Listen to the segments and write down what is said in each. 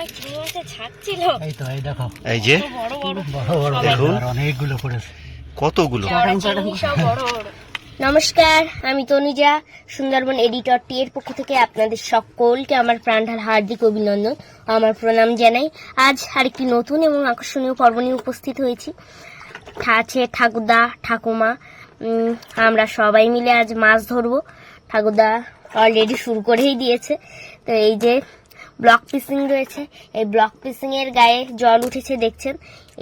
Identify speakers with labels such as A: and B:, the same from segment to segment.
A: সবাই চিংড়ি মাছের ছাড়ছিল
B: এই তো এই দেখো।
C: এই যে?
A: বড় বড়
B: বড়। বড়
C: দেখুন।
B: অনেকগুলো পড়েছে।
C: কতগুলো?
A: চড়া চিংড়ি সব বড় বড়। নমস্কার আমি তনুজা সুন্দরবন এডিটর টি এর পক্ষ থেকে আপনাদের সকলকে আমার প্রাণঢাল হার্দিক অভিনন্দন আমার প্রণাম জানাই। আজ আরেকটি নতুন এবং আকর্ষণীয় পর্ব নিয়ে উপস্থিত হয়েছি। আছে ঠাকুরদা ঠাকুমা। আমরা সবাই মিলে আজ মাছ ধরবো। ঠাকুরদা অলরেডি শুরু করেই দিয়েছে। তো এই যে ব্লক পিসিং রয়েছে। এই ব্লক পিসিং এর গায়ে জল উঠেছে, দেখছেন?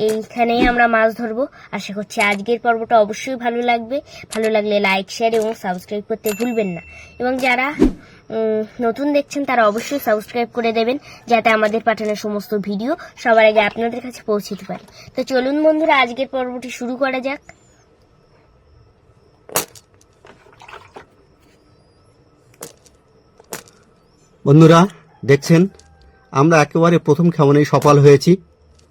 A: এইখানেই আমরা মাছ ধরবো। আশা করছি আজকের পর্বটা অবশ্যই ভালো লাগবে। ভালো লাগলে লাইক শেয়ার এবং সাবস্ক্রাইব করতে ভুলবেন না। এবং যারা নতুন দেখছেন, তারা অবশ্যই সাবস্ক্রাইব করে দেবেন, যাতে আমাদের পাঠানো সমস্ত ভিডিও সবার আগে আপনাদের কাছে পৌঁছতে পারে। তো চলুন বন্ধুরা, আজকের পর্বটি শুরু করা যাক।
C: বন্ধুরা দেখছেন আমরা একেবারে প্রথম খামনেই সফল হয়েছি।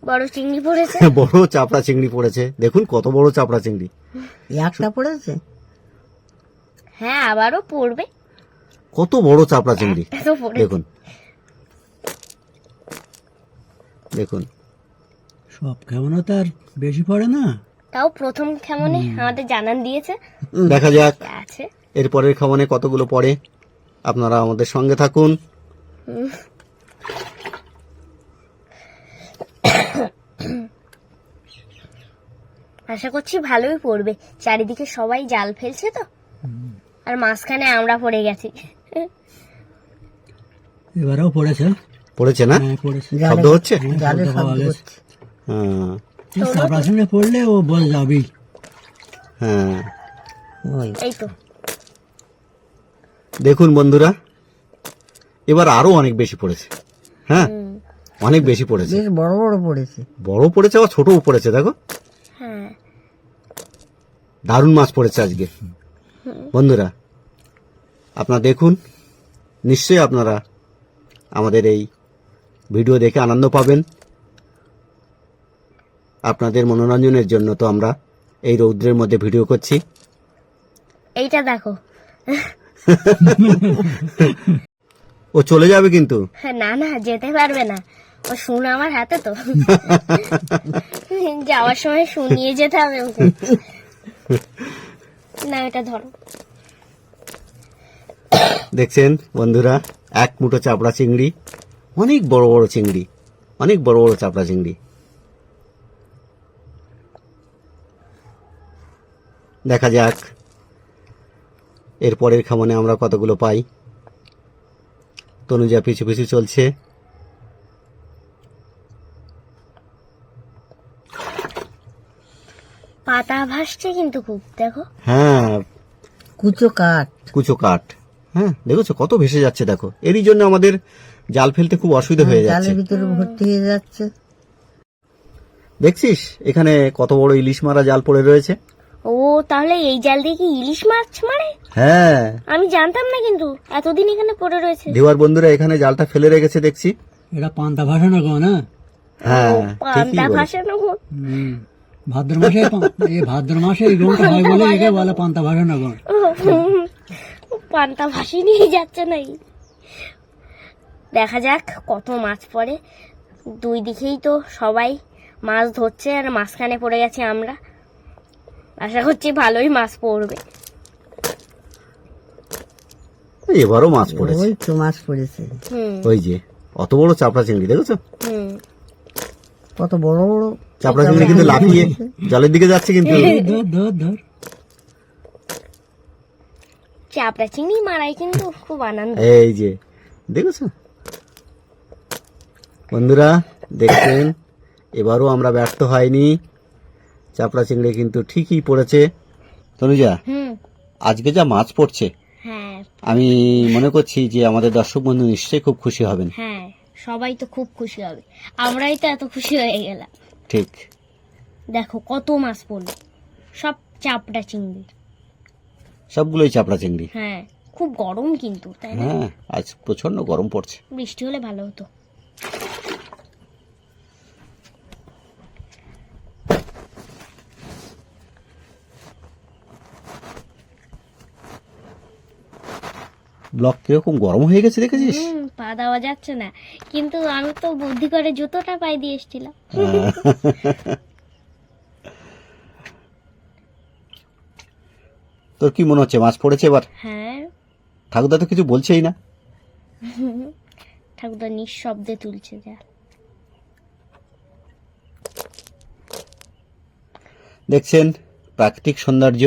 A: বড় চিংড়ি পড়েছে?
C: বড় চাপড়া চিংড়ি পড়েছে। দেখুন কত বড় চাপড়া চিংড়ি।
B: একটা পড়েছে?
A: হ্যাঁ আবারও পড়বে।
C: কত বড় চাপড়া চিংড়ি। দেখুন। দেখুন।
B: সব কেমনও তার বেশি পড়ে না?
A: তাও প্রথম কেমনে আমাদের জানান দিয়েছে।
C: দেখা যাক।
A: আছে।
C: এরপরের খামনে কতগুলো পড়ে? আপনারা আমাদের সঙ্গে থাকুন।
A: আশা করছি ভালোই পড়বে। চারিদিকে সবাই জাল ফেলছে তো? আর মাঝখানে আমরা পড়ে গেছি।
B: এবারেও পড়েছে।
C: পড়েছে না?
B: হ্যাঁ
C: শব্দ হচ্ছে?
B: জালে শব্দ হচ্ছে।
C: হ্যাঁ।
B: পড়লে ও বল যাবেই।
C: হ্যাঁ।
A: এই তো।
C: দেখুন বন্ধুরা এবার আরও অনেক বেশি পড়েছে। হ্যাঁ? অনেক বেশি পড়েছে।
D: বেশ বড় বড় পড়েছে।
C: বড় পড়েছে আবার ছোটও পড়েছে দেখো।
A: হ্যাঁ।
C: দারুণ মাছ পড়েছে আজকে। বন্ধুরা আপনারা দেখুন নিশ্চয়ই আপনারা আমাদের এই ভিডিও দেখে আনন্দ পাবেন। আপনাদের মনোরঞ্জনের জন্য তো আমরা এই রৌদ্রের মধ্যে ভিডিও করছি।
A: এইটা দেখো।
C: ও চলে যাবে কিন্তু।
A: হ্যাঁ, না না যেতে পারবে না। ও শুন আমার হাতে তো। যাওয়ার সময় শুনিয়ে যেতে হবে ওকে। না এটা ধরো।
C: দেখছেন বন্ধুরা এক মুঠো চাপড়া চিংড়ি অনেক বড় বড় চিংড়ি অনেক বড় বড় চাপড়া চিংড়ি। দেখা যাক। এরপরের খামনে আমরা কতগুলো পাই? তনুজা পিছু পিছু চলছে।
A: পাতা ভাসছে কিন্তু খুব দেখো।
C: হ্যাঁ।
D: কুচো কাঠ।
C: কুচো কাঠ। হ্যাঁ দেখেছ কত ভেসে যাচ্ছে দেখো। এরই জন্য আমাদের জাল ফেলতে খুব অসুবিধা হয়ে যাচ্ছে
D: জালের ভিতরে ভর্তি হয়ে যাচ্ছে।
C: দেখছিস? এখানে কত বড় ইলিশ মারা জাল পড়ে রয়েছে।
A: ও তাহলে এই জাল দিয়ে কি ইলিশ মাছ মারে?
C: হ্যাঁ।
A: আমি জানতাম না কিন্তু এতদিন এখানে পড়ে রয়েছে।
C: দেওয়ার বন্ধুরা এখানে জালটা ফেলে রেখেছে দেখছি।
B: এটা পান্তা ভাষা না গো না?
C: হ্যাঁ
A: পান্তা। ভাসানো গো-
B: ভাদ্র মাসে এই ভাদ্র মাসে এই গমটা হয় বলে একে বলে পান্তা ভাষা না গো।
A: পান্তা ভাসি নিয়ে যাচ্ছে নাই দেখা যাক কত মাছ পড়ে। দুই দিকেই তো সবাই মাছ ধরছে আর মাঝখানে পড়ে গেছে আমরা। আশা করছি ভালোই মাছ পড়বে।
C: এবারও মাছ পড়েছে।
D: ওই তো মাছ পড়েছে।
C: ওই যে অত বড় চাপড়া চিংড়ি দেখেছ?
A: হুম।
D: কত বড় বড়
C: চাপড়া চিংড়ি কিন্তু লাফিয়ে জলের দিকে যাচ্ছে কিন্তু।
B: ধর ধর ধর।
A: চাপড়া চিংড়ি মারাই কিন্তু খুব আনন্দ।
C: এই যে দেখেছ? বন্ধুরা দেখছেন? এবারও আমরা ব্যর্থ হয়নি। চাপড়া চিংড়ি কিন্তু ঠিকই পড়েছে। তনুজা আজকে যা মাছ পড়ছে
A: হ্যাঁ।
C: আমি মনে করছি যে আমাদের দর্শক বন্ধু নিশ্চয়ই খুব খুশি হবেন।
A: হ্যাঁ সবাই তো খুব খুশি হবে। আমরাই তো এত খুশি হয়ে গেলাম।
C: ঠিক।
A: দেখো কত মাছ পড়ল। সব চাপড়া চিংড়ি
C: সবগুলোই চাপড়া চিংড়ি
A: হ্যাঁ খুব গরম কিন্তু তাই না?
C: হ্যাঁ আজ প্রচণ্ড গরম পড়ছে।
A: বৃষ্টি হলে ভালো হতো।
C: ব্লক কীরকম গরম হয়ে গেছে দেখেছিস?
A: পা দেওয়া যাচ্ছে না। কিন্তু আমি তো বুদ্ধি করে জুতোটা পাই দিয়ে এসেছিলাম।
C: তোর কি মনে হচ্ছে মাছ পড়েছে এবার?
A: হ্যাঁ।
C: ঠাকুরদা তো কিছু বলছেই না।
A: ঠাকুরদা নিঃশব্দে তুলছে যা।
C: দেখছেন প্রাকৃতিক সৌন্দর্য।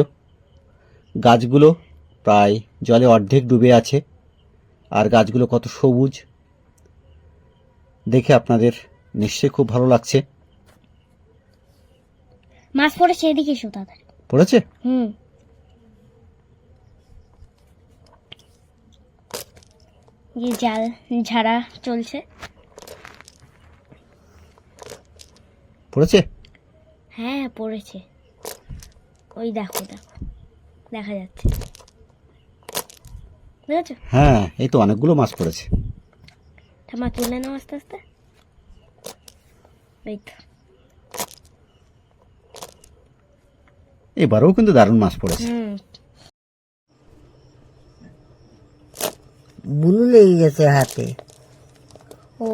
C: গাছগুলো প্রায় জলে অর্ধেক ডুবে আছে। আর গাছগুলো কত সবুজ। দেখে আপনাদের নিশ্চয়ই খুব ভালো লাগছে।
A: মাছ পড়েছে এদিকে এসো তাড়াতাড়ি।
C: পড়েছে?
A: হুম। যে জাল ঝাড়া চলছে।
C: পড়েছে?
A: হ্যাঁ পড়েছে। ওই দেখো দেখো। দেখা যাচ্ছে। বুঝেছ
C: হ্যাঁ এই তো অনেকগুলো মাছ পড়েছে।
A: ঠামা তুলে নাও আস্তে আস্তে। এই তো।
C: এবারেও কিন্তু দারুণ মাছ পড়েছে।
D: বুলু লেগে গেছে হাতে।
A: ও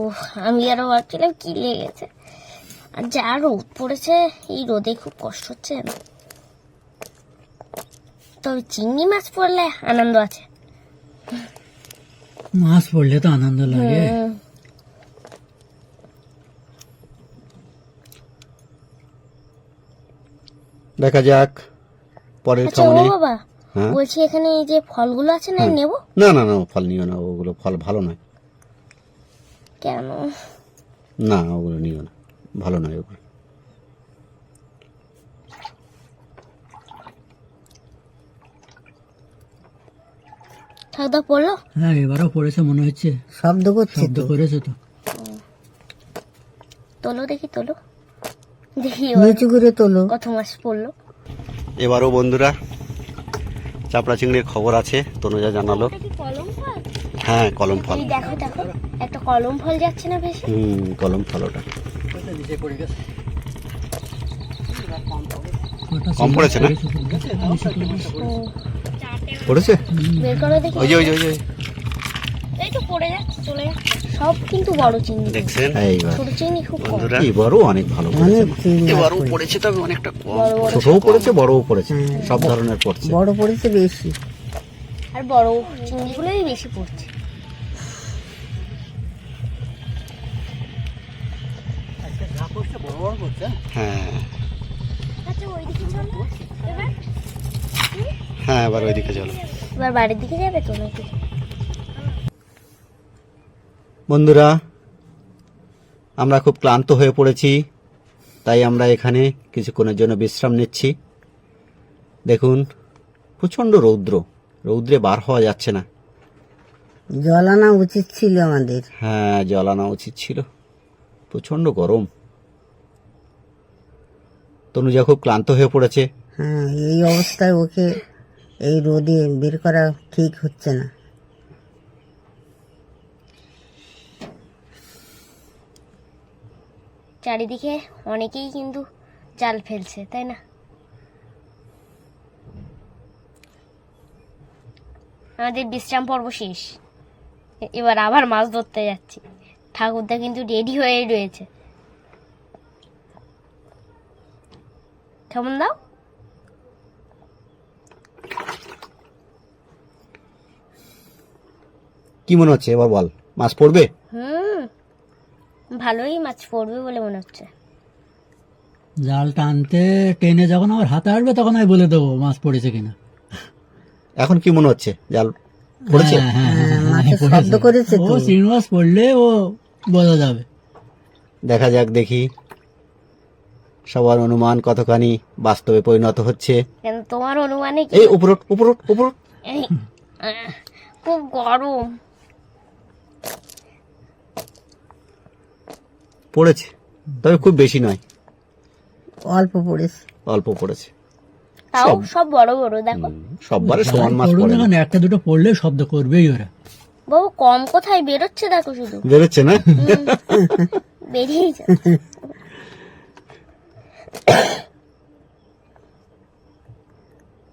A: আমি আরও ভাবছিলাম কি লেগেছে আর যা রোদ পড়েছে এই রোদে খুব কষ্ট হচ্ছে। তবে চিংড়ি মাছ পড়লে আনন্দ আছে।
B: মাছ পড়লে তো আনন্দ লাগে।
C: দেখা যাক পরের
A: আচ্ছা বাবা
C: হ্যাঁ?
A: বলছি এখানে এই যে ফলগুলো আছে না নেব?
C: না না না ফল নিও না ওগুলো ফল ভালো নয়।
A: কেন?
C: না ওগুলো নিও না ভালো নয় ওগুলো।
A: ঠাকুরদা পড়ল?
B: হ্যাঁ এবারও পড়েছে মনে হচ্ছে।
D: শব্দ করছে
B: শব্দ করেছে তো।
A: তোলো দেখি তোলো। দেখি
D: নিচু করে তোলো।
A: কত মাছ পড়ল?
C: এবারও বন্ধুরা চাপড়া চিংড়ির খবর আছে তনুজা জানালো।
A: কলম
C: হ্যাঁ কলম ফল।
A: দেখো দেখো একটা কলম ফল যাচ্ছে না ভেসে?
C: হুম কলম ফল ওটা।
B: ওটা
C: কম পড়েছে না? পড়েছে?
A: বের করো দেখি।
C: ওই যে ওই যে ওই যে।
A: এই তো পড়ে যাচ্ছে চলে যাচ্ছে। সব কিন্তু বড় চিংড়ি।
C: দেখছেন? এইবার।
A: ছোট চিংড়ি খুব কম।
C: বন্ধুরা? এবারও অনেক ভালো পড়েছে।
D: অনেক
C: এবারও
D: পড়েছে।
C: তবে অনেকটা কম। ছোটও পড়েছে বড়ও পড়েছে। সব ধরনের পড়ছে।
D: বড় পড়েছে বেশি।
A: আর বড় চিংড়িগুলোই বেশি পড়ছে?
C: হ্যাঁ
A: আচ্ছা ওইদিকে চলো এবার
C: হ্যাঁ এবার ওইদিকে চলো।
A: এবার বাড়ির দিকে যাবে তো নাকি?
C: বন্ধুরা আমরা খুব ক্লান্ত হয়ে পড়েছি তাই আমরা এখানে কিছুক্ষণের জন্য বিশ্রাম নিচ্ছি। দেখুন প্রচণ্ড রৌদ্র। রৌদ্রে বার হওয়া যাচ্ছে না।
D: জল আনা উচিত ছিল আমাদের।
C: হ্যাঁ জল আনা উচিত ছিল। প্রচণ্ড গরম। তনুজা খুব ক্লান্ত হয়ে পড়েছে।
D: হ্যাঁ এই অবস্থায় ওকে এই রোদে বের করা ঠিক হচ্ছে না।
A: চারিদিকে অনেকেই কিন্তু জাল ফেলছে, তাই না? আমাদের বিশ্রাম পর্ব শেষ। এবার আবার মাছ ধরতে যাচ্ছি। ঠাকুরদা কিন্তু রেডি হয়ে রয়েছে। কেমন দাও?
C: কি মনে হচ্ছে? এবার বল। মাছ পড়বে?
A: হুম। ভালোই মাছ পড়বে বলে মনে হচ্ছে।
B: জাল টানতে টেনে যখন আমার হাতে আসবে তখন আমি বলে দেবো মাছ পড়েছে কিনা।
C: এখন কি মনে হচ্ছে? জাল পড়েছে?
B: হ্যাঁ, হ্যাঁ, হ্যাঁ।
D: শব্দ করেছে
B: ও চিংড়ি মাছ পড়লে ও বোঝা যাবে।
C: দেখা যাক দেখি। সবার অনুমান কতখানি বাস্তবে পরিণত হচ্ছে?
A: তোমার অনুমানে
C: এই উপর উপর উপর
A: খুব গরম।
C: পড়েছে। তবে খুব বেশি নয়।
D: অল্প পড়েছে।
C: অল্প পড়েছে।
A: তাও সব বড় বড় দেখো।
C: সববারে সমান মাছ পড়ে না।
B: একটা দুটো পড়লে শব্দ করবেই ওরা।
A: বাবু কম কোথায়? বেরোচ্ছে দেখো শুধু।
C: বেরোচ্ছে না?
A: যাচ্ছে।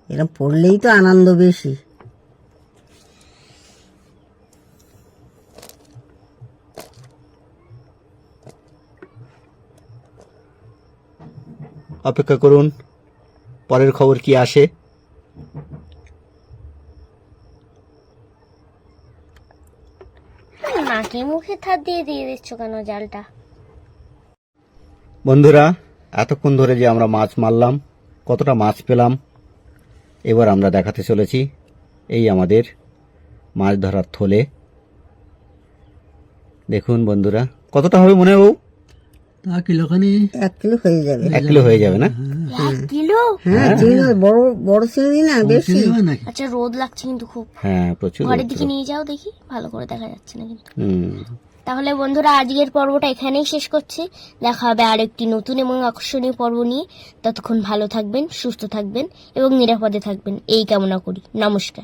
D: এরকম পড়লেই তো আনন্দ বেশি।
C: অপেক্ষা করুন। পরের খবর কি আসে?
A: নাকে মুখে থার দিয়ে দিয়ে দিচ্ছ কেন জালটা?
C: বন্ধুরা এতক্ষণ ধরে যে আমরা মাছ মারলাম কতটা মাছ পেলাম এবার আমরা দেখাতে চলেছি এই আমাদের মাছ ধরার থলে। দেখুন বন্ধুরা কতটা হবে মনে বউ
B: তা কিলোখানি
D: এক কিলো হয়ে যাবে।
C: এক কিলো হয়ে যাবে না?
A: কিলো?
D: হ্যাঁ চিংড়ি বড় বড় চিংড়ি না বেশি।
B: চিংড়ি নাকি?
A: আচ্ছা রোদ লাগছে কিন্তু খুব।
C: হ্যাঁ প্রচুর
A: ঘরের দিকে নিয়ে যাও দেখি ভালো করে দেখা যাচ্ছে না কিন্তু। তাহলে বন্ধুরা আজকের পর্বটা এখানেই শেষ করছি। দেখা হবে আর একটি নতুন এবং আকর্ষণীয় পর্ব নিয়ে। ততক্ষণ ভালো থাকবেন সুস্থ থাকবেন এবং নিরাপদে থাকবেন। এই কামনা করি। নমস্কার।